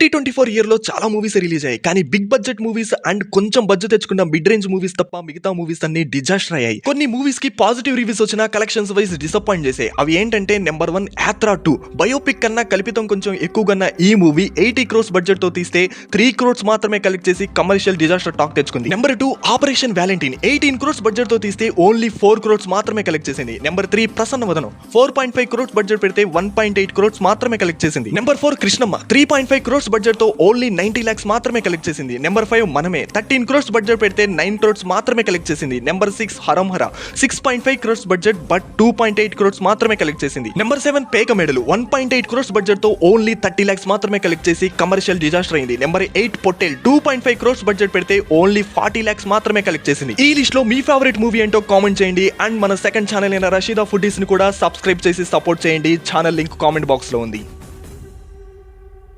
Twenty twenty four ఇయర్లో చాలా movies release అయ్యాయి. కానీ బిగ్ బడ్జెట్ మూవీస్ అండ్ కొంచెం బడ్జెట్ తెచ్చుకున్న మిడ్ రేంజ్ మూవీస్ తప్ప మిగతా మూవీస్ అన్ని డిజాస్టర్ అయ్యాయి. కొన్ని మూవీస్కి పాజిటివ్ రివ్యూస్ వచ్చిన కలెక్షన్స్ వైజ్ డిసప్పాయింట్ చేసాయి అవి ఏంటంటే number one Yatra two. Biopic కన్నా కల్పితం కొంచెం ఎక్కువగా ఈ మూవీ ఎయిటీ క్రోర్స్ బడ్జెట్తో తీస్తే త్రీ క్రోర్స్ మాత్రమే కలెక్ట్ చేసి కమర్షియల్ డిజాస్టర్ టాక్ తెచ్చుకుంది. Number two operation Valentine. Eighteen crores బడ్జెట్తో తీస్తే ఓన్లీ ఫోర్ క్రోర్స్ మాత్రమే కలెక్ట్ చేసింది. Number three Prasanna Vadanam. Four point five crores budget పెడితే వన్ పాయింట్ ఎయిట్ క్రోర్స్ మాత్రమే కలెక్ట్ చేసింది. Number four Krishnamma. Three point five crores బడ్జెట్తో only ninety lakhs మాత్రమే collect చేసింది. Number five Manamey. Thirteen crores budget పెడితే nine crores మాత్రమే collect చేసింది. Number six Harom Hara. Six point five crores budget but two point eight crores మాత్రమే collect చేసింది. Number seven పేక మెడలు. వన్ పాయింట్ ఎయిట్ క్రోర్స్ బడ్జెట్తో ఓన్లీ థర్టీ ల్యాక్స్ మాత్రమే కలెక్ట్ చేసి కమర్షియల్ డిజాస్టర్ అయింది. Number eight Pottel. Two point five crores budget పెడితే only forty lakhs మాత్రమే కలెక్ట్ చేసింది. ఈ లిస్ట్లో మీ ఫేవరెట్ మూవీ ఏంటో కామెంట్ చేయండి. అండ్ మన సెకండ్ ఛానల్ అయిన రషీదా ఫుడీస్ని కూడా సబ్స్క్రైబ్ చేసి సపోర్ట్ చేయండి. ఛానల్ లింక్ కామెంట్ బాక్స్లో ఉంది.